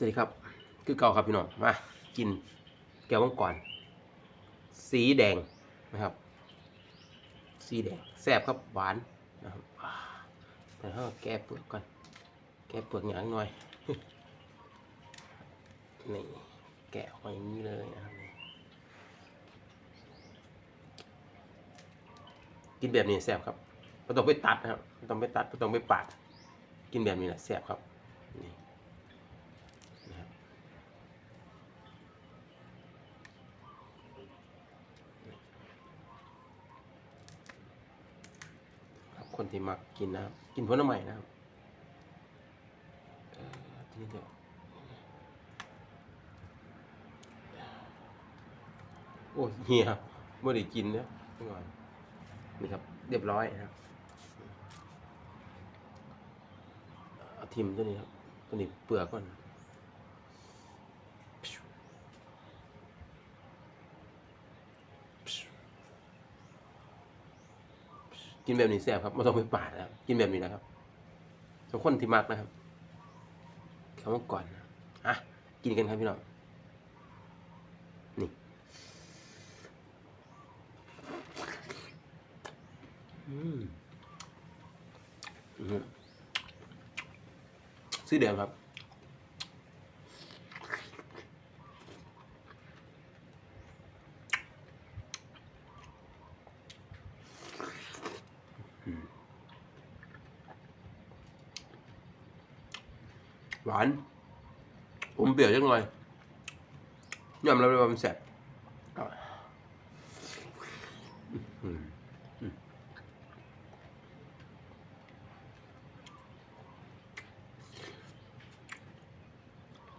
สวัสดีครับ คือเก่าครับพี่น้อง มา กินแก้วมังกรสีแดงนะครับ สีแดงแซ่บครับหวานนะครับแต่ถ้าแก้เปลือกก่อนแก้เปลือกอย่างหน่อยนี่แกะออกมาอย่างนี้เลยนะครับกินแบบนี้แซ่บครับไม่ต้องไปตัดนะครับไม่ต้องไปตัดไม่ต้องไปปาด กินแบบนี้แหละแซ่บครับนี่นะครับ ครับคนที่มักกินนะครับ กินผลไม้นะครับเอ่อทีนี้เดี๋ยวโอ้ยเฮียไม่ได้กินเนี่ยไม่ก่อนนี่ครับ เรียบร้อยนะครับเอาทิมตัวนี้ครับตัวนี้เปลือกก่อน กินแบบนี้แซ่บครับไม่ต้องไปปาดนะครับกินแบบนี้นะครับสำหรับคนที่มักนะครับคำว่าก่อนนะอะกินกันครับพี่น้องนี่อืมอืมสีแดงครับ หวานอมเปรี้ยวจังเลยยอมรับเลยว่ามันแซ่บ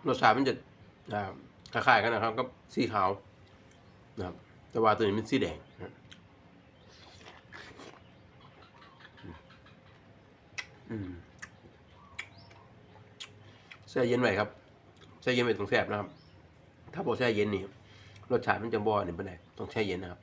รสชาติมันจะอ่าคล้ายๆกันนะครับก็สีขาวนะครับ แต่ว่าตัวนี้มันสีแดงนะอืม แช่เย็นไว้ครับแช่เย็นไว้ตรงแสบนะครับ ถ้าบอแช่เย็นนี่รสชาติมันจะบ่อนี่เป็นไงต้องแช่เย็นนะครับ